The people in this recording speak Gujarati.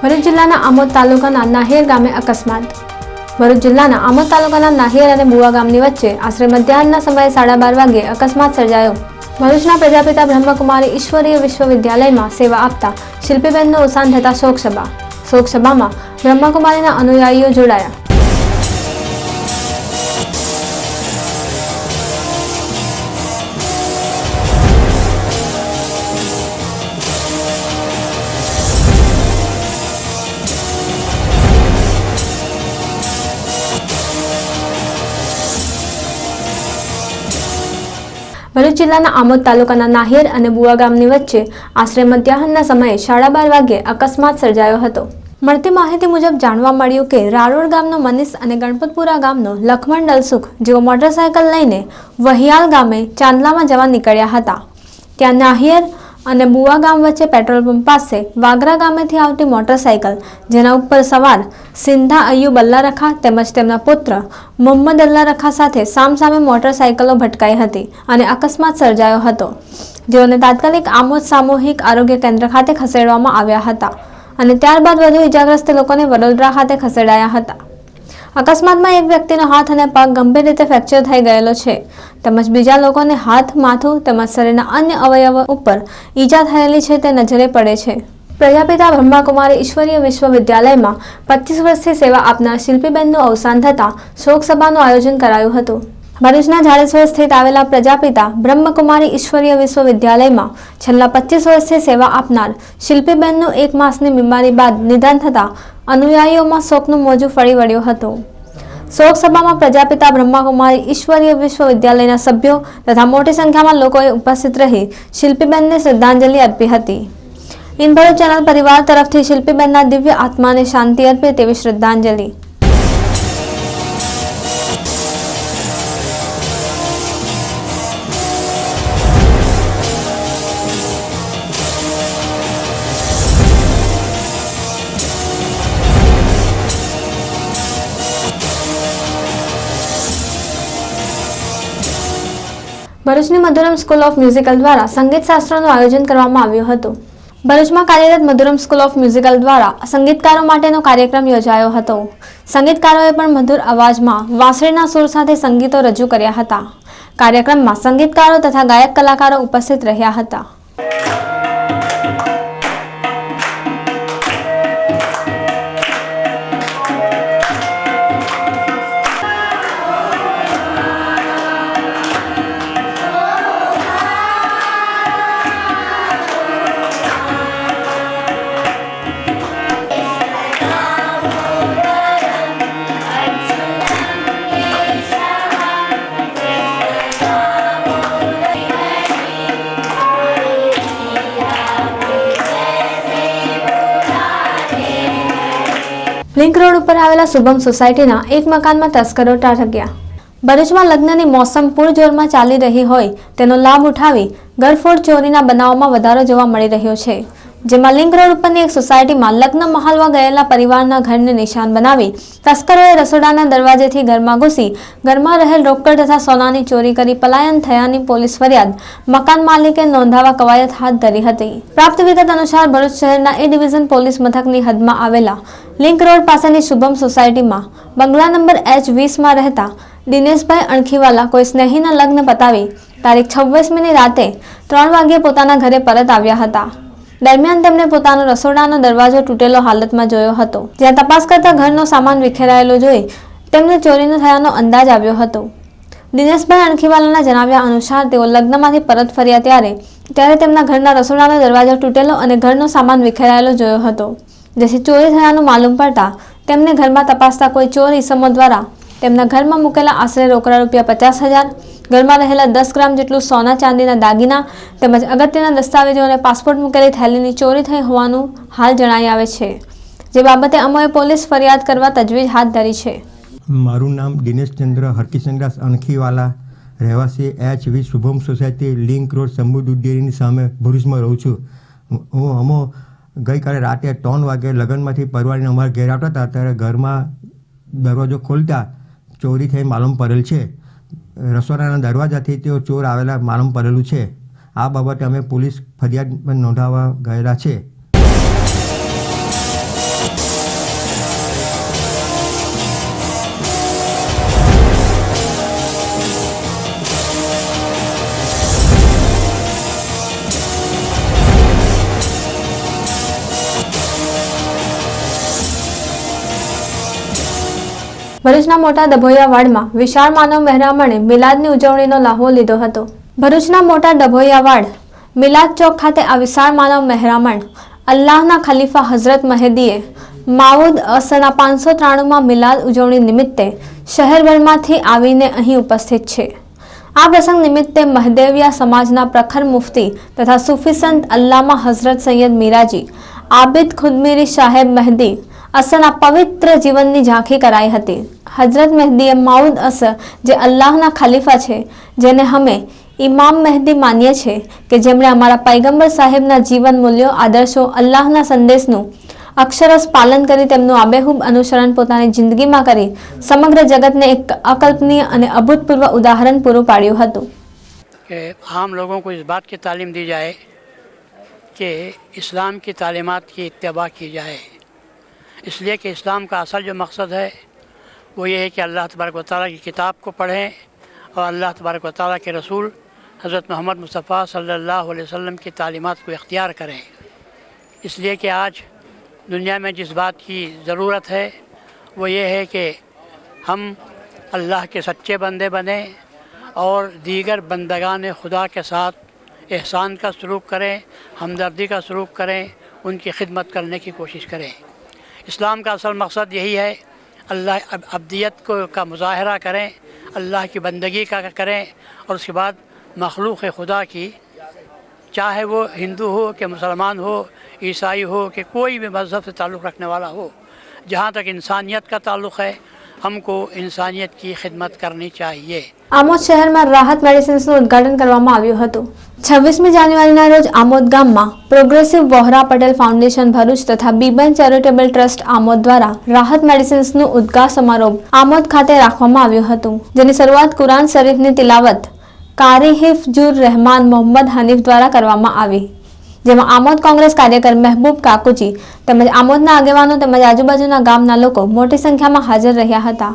ભરૂચ જિલ્લાના આમોદ તાલુકાના નાહેર ગામે અકસ્માત. ભરૂચ જિલ્લાના આમોદ તાલુકાના નાહેર અને બુવા ગામની વચ્ચે આશરે મધ્યાહનના સમયે સાડા બાર વાગે અકસ્માત સર્જાયો. ભરૂચના પ્રજાપિતા બ્રહ્મકુમારી ઈશ્વરીય વિશ્વવિદ્યાલયમાં સેવા આપતા શિલ્પીબેનનું અવસાન થતા શોકસભા. શોકસભામાં બ્રહ્મકુમારીના અનુયાયીઓ જોડાયા. ભરૂચ જિલ્લાના આમોદ તાલુકાના નાહેર અને બુવા ગામની વચ્ચે આશરે મધ્યાહનના સમયે સાડા બાર વાગ્યે અકસ્માત સર્જાયો હતો. મળતી માહિતી મુજબ જાણવા મળ્યું કે રારોડ ગામનો મનીષ અને ગણપતપુરા ગામનો લખમણ ડલસુખ જેઓ મોટરસાયકલ લઈને વહિયાલ ગામે ચાંદલામાં જવા નીકળ્યા હતા. ત્યાં નાહિર અને બુવા ગામ વચ્ચે પેટ્રોલ પંપ પાસે વાગરા ગામેથી આવતી મોટરસાયકલ, જેના ઉપર સવાર સિંધા અયુબ અલ્લારખા તેમજ તેમના પુત્ર મોહમ્મદ અલ્લારખા સાથે સામસામે મોટરસાયકલો ભટકાઈ હતી અને અકસ્માત સર્જાયો હતો. જેઓને તાત્કાલિક આમોદ સામૂહિક આરોગ્ય કેન્દ્ર ખાતે ખસેડવામાં આવ્યા હતા અને ત્યારબાદ વધુ ઇજાગ્રસ્ત લોકોને વડોદરા ખાતે ખસેડાયા હતા. અકસ્માતમાં એક વ્યક્તિનો હાથ અને પગ ગંભીર રીતે ફ્રેક્ચર થઈ ગયેલો છે. તેમજ બીજા લોકોને હાથ, માથું તેમજ શરીરના અન્ય અવયવો ઉપર ઈજા થયેલી છે તે નજરે પડે છે. પ્રજાપિતા બ્રહ્માકુમારી ઈશ્વરીય વિશ્વવિદ્યાલયમાં પચીસ વર્ષથી સેવા આપનાર શિલ્પીબેનનું અવસાન થતાં શોકસભાનું આયોજન કરાયું હતું. ભરૂચના જાડેશ્વર સ્થિત આવેલા પ્રજાપિતા બ્રહ્મકુમારી ઈશ્વરીય વિશ્વવિદ્યાલયમાં છેલ્લા પચીસ વર્ષથી સેવા આપનાર શિલ્પીબેનનું એક માસની બીમારી બાદ નિધન થતાં અનુયાયીઓમાં શોકનું મોજું ફરી વળ્યું હતું. શોક સભામાં પ્રજાપિતા બ્રહ્માકુમારી ઈશ્વરીય વિશ્વવિદ્યાલયના સભ્યો તથા મોટી સંખ્યામાં લોકોએ ઉપસ્થિત રહી શિલ્પીબેનને શ્રદ્ધાંજલિ અર્પી હતી. ઇન ચેનલ પરિવાર તરફથી શિલ્પીબેનના દિવ્ય આત્માને શાંતિ અર્પે તેવી શ્રદ્ધાંજલિ. ભરૂચની મધુરમ સ્કૂલ ઓફ મ્યુઝિકલ દ્વારા સંગીત શાસ્ત્રનું આયોજન કરવામાં આવ્યું હતું. ભરૂચમાં કાર્યરત મધુરમ સ્કૂલ ઓફ મ્યુઝિકલ દ્વારા સંગીતકારો માટેનો કાર્યક્રમ યોજાયો હતો. સંગીતકારોએ પણ મધુર અવાજમાં વાંસળીના સૂર સાથે સંગીતો રજૂ કર્યા હતા. કાર્યક્રમમાં સંગીતકારો તથા ગાયક કલાકારો ઉપસ્થિત રહ્યા હતા. લિંક રોડ ઉપર આવેલા શુભમ સોસાયટીના એક મકાનમાં તસ્કરો ત્રાટક્યા ભરૂચમાં લગ્નની મોસમ પૂરજોરમાં ચાલી રહી હોય તેનો લાભ ઉઠાવી ગરફોડ ચોરીના બનાવોમાં વધારો જોવા મળી રહ્યો છે. જેમાં લિંક રોડ ઉપરની એક સોસાયટીમાં લગ્ન મહાલવા ગયેલા પરિવારના ઘરને નિશાન બનાવી તસ્કરોએ રસોડાના દરવાજેથી ઘરમાં ઘૂસી ઘરમાં રહેલ રોકડ તથા સોનાની ચોરી કરી પલાયન થયાની પોલીસ ફરિયાદ મકાન માલિકે નોંધાવા કવાયત હાથ ધરી હતી. પ્રાપ્ત વિગત અનુસાર ભરૂચ શહેરના એ ડિવિઝન પોલીસ મથકની હદમાં આવેલા લિંક રોડ પાસેની શુભમ સોસાયટીમાં બંગલા નંબર એચ વીસમાં રહેતા દિનેશભાઈ અણખીવાલા કોઈ સ્નેહીના લગ્ન પતાવી તારીખ છવ્વીસમીની રાતે ત્રણ વાગ્યે પોતાના ઘરે પરત આવ્યા હતા. દરમિયાન તેમણે પોતાનો રસોડાનો દરવાજો તૂટેલો હાલતમાં જોયો હતો. જ્યાં તપાસ કરતા ઘરનો સામાન વિખેરાયેલો જોઈ તેમને ચોરીનો થયાનો અંદાજ આવ્યો હતો. દિનેશભાઈ અણખીવાલાના જણાવ્યા અનુસાર તેઓ લગ્નમાંથી પરત ફર્યા ત્યારે ત્યારે તેમના ઘરના રસોડાનો દરવાજો તૂટેલો અને ઘરનો સામાન વિખેરાયેલો જોયો હતો. જેથી ચોરી થયાનું માલુમ પડતા તેમને ઘરમાં તપાસતા કોઈ ચોર ઈસમો દ્વારા તેમના ઘરમાં મૂકેલા આશરે રોકડા રૂપિયા પચાસ હજાર, ઘરમાં રહેલા દસ ગ્રામ જેટલું સોના ચાંદીના દાગીના તેમજ અગત્યના દસ્તાવેજો અને પાસપોર્ટ મૂકેલી થેલીની ચોરી થઈ હોવાનું હાલ જણાઈ આવે છે. જે બાબતે અમોએ પોલીસ ફરિયાદ કરવા તજવીજ હાથ ધરી છે. મારું નામ દિનેશચંદ્ર હરકિશનદાસ અણખીવાલા રહેવાસી H V Shubham society, link road સમૃદ્ધ ઉદ્દેરીની સામે ભરૂચમાં રહું છું. હું અમો ગઈકાલે રાતે ત્રણ વાગે લગ્નમાંથી પરવારીને અમારા ઘેર આવતા હતા. ત્યારે ઘરમાં દરવાજો ખોલતા ચોરી થઈ માલુમ પડેલ છે. રસોડાના દરવાજાથી તેઓ ચોર આવેલા માલુમ પડેલું છે. આ બાબતે અમે પોલીસ ફરિયાદ પણ નોંધાવવા ગયેલા છે. ભરૂચના મોટા ડભોઈયાવાડમાં વિશાળ માનવ મહેરામણે મિલાદની ઉજવણીનો લાહો લીધો હતો. ભરૂચના મોટા ડભોયાવાડ મિલાદ ચોક ખાતે આ વિશાળ માનવ મહેરામણ અલ્લાહના ખલીફા હઝરત મહેદીએ માઉદ અસના પાંચસો ત્રાણુંમાં મિલાદ ઉજવણી નિમિત્તે શહેરભરમાંથી આવીને અહીં ઉપસ્થિત છે. આ પ્રસંગ નિમિત્તે મહદેવિયા સમાજના પ્રખર મુફતી તથા સુફી સંત અલ્લામા હઝરત સૈયદ મીરાજી, આબિદ ખુદમીરી સાહેબ મહેદી અસરના પવિત્ર જીવનની ઝાંખી કરાઈ હતી. હજરત મહેદીએ માઉદ અસર જે અલ્લાહના ખલીફા છે, જેને અમે ઇમામ મહેદી માનીએ છીએ કે જેમણે અમારા પૈગંબર સાહેબના જીવન મૂલ્યો, આદર્શો, અલ્લાહના સંદેશનું અક્ષરસ પાલન કરી તેમનું આબેહૂબ અનુસરણ પોતાની જિંદગીમાં કરી, સમગ્ર જગતને એક અકલ્પનીય અને અભૂતપૂર્વ ઉદાહરણ પૂરું પાડ્યું હતું. કે આમ લોગો કો ઇસ બાત કી તાલીમ દી જાય કે ઇસ્લામ કી તાલીમાત કી ઇત્તબા કી જાય. اس لیے کہ اسلام کا اصل جو مقصد ہے وہ یہ ہے کہ اللہ تبارک و تعالیٰ کی کتاب کو پڑھیں اور اللہ تبارک و تعالیٰ کے رسول حضرت محمد مصطفیٰ صلی اللہ علیہ وسلم کی تعلیمات کو اختیار کریں۔ اس لیے کہ آج دنیا میں جس بات کی ضرورت ہے وہ یہ ہے کہ ہم اللہ کے سچے بندے بنیں اور دیگر بندگان خدا کے ساتھ احسان کا سلوک کریں، ہمدردی کا سلوک کریں، ان کی خدمت کرنے کی کوشش کریں۔ اسلام کا اصل مقصد یہی ہے، اللہ ابدیت کو کا مظاہرہ کریں، اللہ کی بندگی کا کریں، اور اس کے بعد مخلوق خدا کی، چاہے وہ ہندو ہو کہ مسلمان ہو، عیسائی ہو کہ کوئی بھی مذہب سے تعلق رکھنے والا ہو، جہاں تک انسانیت کا تعلق ہے हमको इंसानियत की खिदमत करनी चाहिए આમોદ શહેરમાં રાહત મેડિસિન્સનું ઉદ્ઘાટન કરવામાં આવ્યું હતું છવ્વીસમી જાન્યુઆરીના રોજ આમોદ ગામમાં પ્રોગ્રેસિવ વોહરા પટેલ ફાઉન્ડેશન ભરૂચ તથા બીબન ચેરિટેબલ ટ્રસ્ટ આમોદ દ્વારા રાહત મેડિસિન્સનું ઉદ્ઘાટ સમારોહ આમોદ ખાતે રાખવામાં આવ્યું હતું જેની શરૂઆત કુરાન શરીફની તિલાવત કારી હિફજુર રહેમાન મોહમ્મદ હનીફ દ્વારા કરવામાં આવી જેમાં આમોદ કોંગ્રેસ કાર્યકર મહેબૂબ કાકુચી તેમજ આમોદના આગેવાનો તેમજ આજુબાજુના ગામના લોકો મોટી સંખ્યામાં હાજર રહ્યા હતા.